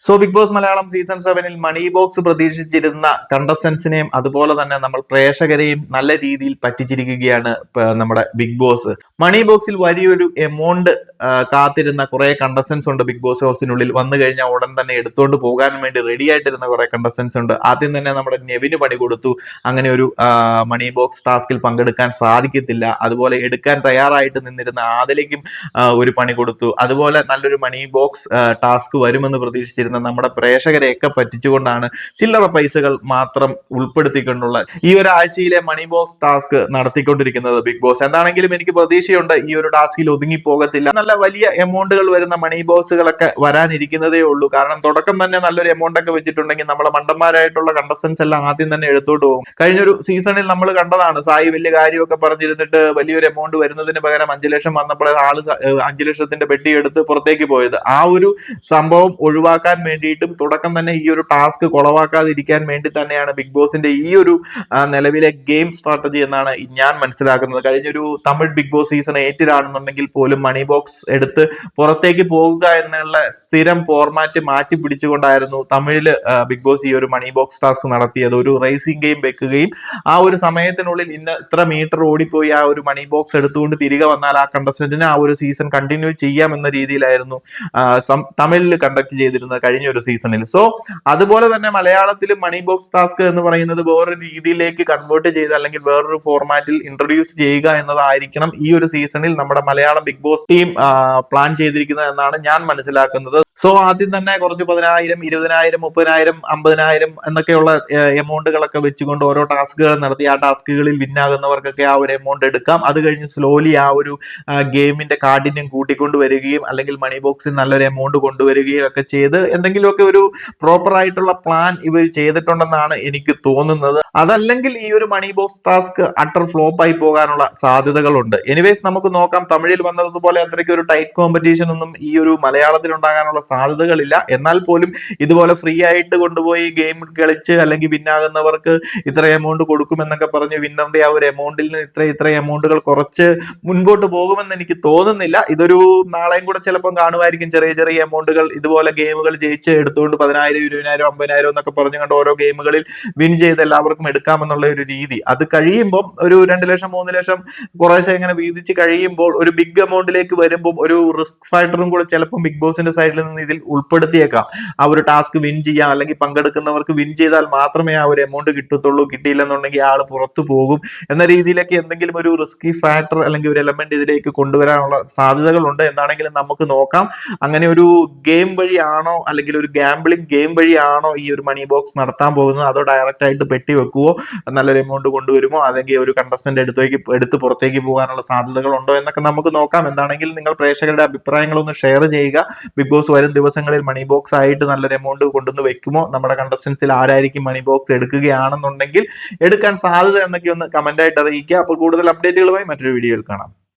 So big boss Malayalam season സെവനിൽ money box പ്രതീക്ഷിച്ചിരുന്ന കണ്ടസ്റ്റൻസിനെയും അതുപോലെ തന്നെ നമ്മൾ പ്രേക്ഷകരെയും നല്ല രീതിയിൽ പറ്റിച്ചിരിക്കുകയാണ് നമ്മുടെ ബിഗ് ബോസ് മണി ബോക്സിൽ വലിയൊരു എമൗണ്ട് കാത്തിരുന്ന കുറെ കണ്ടസ്റ്റൻസ് ഉണ്ട് ബിഗ് ബോസ് ഹൗസിനുള്ളിൽ വന്നു കഴിഞ്ഞാൽ ഉടൻ തന്നെ എടുത്തുകൊണ്ട് പോകാൻ വേണ്ടി റെഡി ആയിട്ടിരുന്ന കുറെ കണ്ടസ്റ്റൻസ് ഉണ്ട്. ആദ്യം തന്നെ നമ്മുടെ നെവിന് പണി കൊടുത്തു. അങ്ങനെ ഒരു മണി ബോക്സ് ടാസ്കിൽ പങ്കെടുക്കാൻ സാധിക്കത്തില്ല. അതുപോലെ എടുക്കാൻ തയ്യാറായിട്ട് നിന്നിരുന്ന ആദിലേക്കും ഒരു പണി കൊടുത്തു. അതുപോലെ നല്ലൊരു മണി ബോക്സ് ടാസ്ക് വരുമെന്ന് പ്രതീക്ഷിച്ചിരുന്ന നമ്മുടെ പ്രേക്ഷകരെയൊക്കെ പറ്റിച്ചുകൊണ്ടാണ് ചില്ലറ പൈസകൾ മാത്രം ഉൾപ്പെടുത്തിക്കൊണ്ടുള്ള ഈ ഒരു ആഴ്ചയിലെ മണി ബോക്സ് ടാസ്ക് നടത്തിക്കൊണ്ടിരിക്കുന്നത് ബിഗ് ബോസ് എന്താണെങ്കിലും എനിക്ക് പ്രതീക്ഷയുണ്ട് ഈ ഒരു ടാസ്കിൽ ഒതുങ്ങി പോകത്തില്ല. നല്ല വലിയ എമൗണ്ടുകൾ വരുന്ന മണി ബോക്സുകളൊക്കെ വരാനിരിക്കുന്നതേ ഉള്ളൂ. കാരണം തുടക്കം തന്നെ നല്ലൊരു എമൗണ്ട് ഒക്കെ വെച്ചിട്ടുണ്ടെങ്കിൽ നമ്മളെ മണ്ടന്മാരായിട്ടുള്ള കണ്ടസ്റ്റൻസ് എല്ലാം ആദ്യം തന്നെ എടുത്തോട്ട് പോകും. കഴിഞ്ഞൊരു സീസണിൽ നമ്മൾ കണ്ടതാണ് സായി വലിയ കാര്യമൊക്കെ പറഞ്ഞിരുന്നിട്ട് വലിയൊരു എമൗണ്ട് വരുന്നതിന് പകരം അഞ്ചു ലക്ഷം വന്നപ്പോൾ ആൾ അഞ്ചു ലക്ഷത്തിന്റെ പെട്ടി എടുത്ത് പുറത്തേക്ക് പോയത്. ആ ഒരു സംഭവം ഒഴിവാക്കാൻ വേണ്ടിയിട്ടും തുടക്കം തന്നെ ഈ ഒരു ടാസ്ക് കുളവാക്കാതിരിക്കാൻ വേണ്ടി തന്നെയാണ് ബിഗ് ബോസിന്റെ ഈ ഒരു നിലവിലെ ഗെയിം സ്ട്രാറ്റജി എന്നാണ് ഞാൻ മനസ്സിലാക്കുന്നത്. കഴിഞ്ഞൊരു തമിഴ് ബിഗ് ബോസ് സീസൺ ഏറ്റിലാണെന്നുണ്ടെങ്കിൽ പോലും മണി ബോക്സ് എടുത്ത് പുറത്തേക്ക് പോകുക എന്നുള്ള സ്ഥിരം ഫോർമാറ്റ് മാറ്റി പിടിച്ചുകൊണ്ടായിരുന്നു തമിഴിൽ ആ, ബിഗ് ബോസ് ഈ ഒരു മണി ബോക്സ് ടാസ്ക് നടത്തിയത്. ഒരു റേസിംഗ് ഗെയിം വെക്കുകയും ആ ഒരു സമയത്തിനുള്ളിൽ ഇന്ന ഇത്ര മീറ്റർ ഓടിപ്പോയി ആ ഒരു മണി ബോക്സ് എടുത്തുകൊണ്ട് തിരികെ വന്നാൽ ആ കണ്ടസ്റ്റന്റിന് ആ ഒരു സീസൺ കണ്ടിന്യൂ ചെയ്യാം എന്ന രീതിയിലായിരുന്നു തമിഴിൽ കണ്ടക്ട് ചെയ്തിരുന്നത്. കഴിഞ്ഞ ഒരു സീസണിൽ സോ അതുപോലെ തന്നെ മലയാളത്തിൽ മണി ബോക്സ് ടാസ്ക് എന്ന് പറയുന്നത് വേറൊരു രീതിയിലേക്ക് കൺവേർട്ട് ചെയ്ത് അല്ലെങ്കിൽ വേറൊരു ഫോർമാറ്റിൽ ഇൻട്രൊഡ്യൂസ് ചെയ്യുക എന്നതായിരിക്കണം ഈ ഒരു സീസണിൽ നമ്മുടെ Malayalam big boss team plan ചെയ്തിരിക്കുന്നത് എന്നാണ് ഞാൻ മനസ്സിലാക്കുന്നത്. സോ ആദ്യം തന്നെ കുറച്ച് പതിനായിരം ഇരുപതിനായിരം മുപ്പതിനായിരം അമ്പതിനായിരം എന്നൊക്കെയുള്ള എമൗണ്ടുകളൊക്കെ വെച്ചുകൊണ്ട് ഓരോ ടാസ്കുകൾ നടത്തി ആ ടാസ്കുകളിൽ വിന്നാകുന്നവർക്കൊക്കെ ആ ഒരു എമൗണ്ട് എടുക്കാം. അത് കഴിഞ്ഞ് സ്ലോലി ആ ഒരു ഗെയിമിന്റെ കാഠിന്യം കൂട്ടിക്കൊണ്ട് വരികയും അല്ലെങ്കിൽ മണി ബോക്സിൽ നല്ലൊരു എമൗണ്ട് കൊണ്ടുവരികയും ഒക്കെ ചെയ്ത് എന്തെങ്കിലുമൊക്കെ ഒരു പ്രോപ്പർ ആയിട്ടുള്ള പ്ലാൻ ഇവർ ചെയ്തിട്ടുണ്ടെന്നാണ് എനിക്ക് തോന്നുന്നത്. അതല്ലെങ്കിൽ ഈ ഒരു money box task utter flop ആയി പോകാനുള്ള സാധ്യതകളുണ്ട്. എനിവേസ് നമുക്ക് നോക്കാം. തമിഴിൽ വന്നതുപോലെ അത്രയ്ക്ക് ഒരു ടൈറ്റ് കോമ്പറ്റീഷൻ ഒന്നും ഈ ഒരു മലയാളത്തിൽ ഉണ്ടാകാനുള്ള സാധ്യതകളില്ല. എന്നാൽ പോലും ഇതുപോലെ ഫ്രീ ആയിട്ട് കൊണ്ടുപോയി ഗെയിം കളിച്ച് അല്ലെങ്കിൽ വിന്നാകുന്നവർക്ക് ഇത്ര എമൗണ്ട് കൊടുക്കുമെന്നൊക്കെ പറഞ്ഞ് വിന്നറിന്റെ ആ ഒരു എമൗണ്ടിൽ നിന്ന് ഇത്ര ഇത്ര എമൗണ്ടുകൾ കുറച്ച് മുൻപോട്ട് പോകുമെന്ന് എനിക്ക് തോന്നുന്നില്ല. ഇതൊരു നാളെയും കൂടെ ചിലപ്പം കാണുമായിരിക്കും. ചെറിയ ചെറിയ എമൗണ്ടുകൾ ഇതുപോലെ ഗെയിമുകൾ ജയിച്ച് എടുത്തുകൊണ്ട് പതിനായിരം ഇരുപതിനായിരം അമ്പതിനായിരം എന്നൊക്കെ പറഞ്ഞു കണ്ട് ഓരോ ഗെയിമുകളിൽ വിൻ ചെയ്ത് എല്ലാവർക്കും എടുക്കാമെന്നുള്ള ഒരു രീതി. അത് കഴിയുമ്പോൾ ഒരു രണ്ട് ലക്ഷം മൂന്ന് ലക്ഷം കുറേശ്ശെ ഇങ്ങനെ വീതിച്ച് കഴിയുമ്പോൾ ഒരു ബിഗ് എമൗണ്ടിലേക്ക് വരുമ്പോൾ ഒരു റിസ്ക് ഫാക്ടറും കൂടെ ചിലപ്പോൾ ബിഗ് ബോസിന്റെ സൈഡിൽ നിന്ന് ഇതിൽ ഉൾപ്പെടുത്തിയേക്കാം. ആ ഒരു ടാസ്ക് വിൻ ചെയ്യാം അല്ലെങ്കിൽ പങ്കെടുക്കുന്നവർക്ക് വിൻ ചെയ്താൽ മാത്രമേ ആ ഒരു എമൗണ്ട് കിട്ടത്തുള്ളൂ കിട്ടിയില്ലെന്നുണ്ടെങ്കിൽ ആൾ പുറത്തു പോകും എന്ന രീതിയിലൊക്കെ എന്തെങ്കിലും ഒരു റിസ്കി ഫാക്ടർ അല്ലെങ്കിൽ ഒരു എലമെന്റ് ഇതിലേക്ക് കൊണ്ടുവരാനുള്ള സാധ്യതകളുണ്ട് എന്താണെങ്കിലും നമുക്ക് നോക്കാം. അങ്ങനെ ഒരു ഗെയിം വഴിയാണോ അല്ലെങ്കിൽ ഒരു ഗാംബ്ലിംഗ് ഗെയിം വഴിയാണോ ഈ ഒരു മണി ബോക്സ് നടത്താൻ പോകുന്നത്? അതോ ഡയറക്റ്റ് ആയിട്ട് പെട്ടി വെക്കുവോ നല്ലൊരു എമൗണ്ട് കൊണ്ടുവരുമോ? അല്ലെങ്കിൽ ഒരു കണ്ടസ്റ്റന്റ് എടുത്തേക്ക് എടുത്ത് പുറത്തേക്ക് പോകാനുള്ള സാധ്യതകൾ ഉണ്ടോ എന്നൊക്കെ നമുക്ക് നോക്കാം. എന്താണെങ്കിൽ നിങ്ങൾ പ്രേക്ഷകരുടെ അഭിപ്രായങ്ങളൊന്ന് ഷെയർ ചെയ്യുക. ബിഗ് ബോസ് വരും ദിവസങ്ങളിൽ മണി ബോക്സ് ആയിട്ട് നല്ലൊരു എമൗണ്ട് കൊണ്ടുവന്ന് വെക്കുമോ? നമ്മുടെ കണ്ടസ്റ്റൻസിൽ ആരായിരിക്കും മണി ബോക്സ് എടുക്കുകയാണെന്നുണ്ടെങ്കിൽ എടുക്കാൻ സാധ്യത എന്നൊക്കെ ഒന്ന് കമന്റ് ആയിട്ട് അറിയിക്കുക. അപ്പോൾ കൂടുതൽ അപ്ഡേറ്റുകളുമായി മറ്റൊരു വീഡിയോയിൽ കാണാം.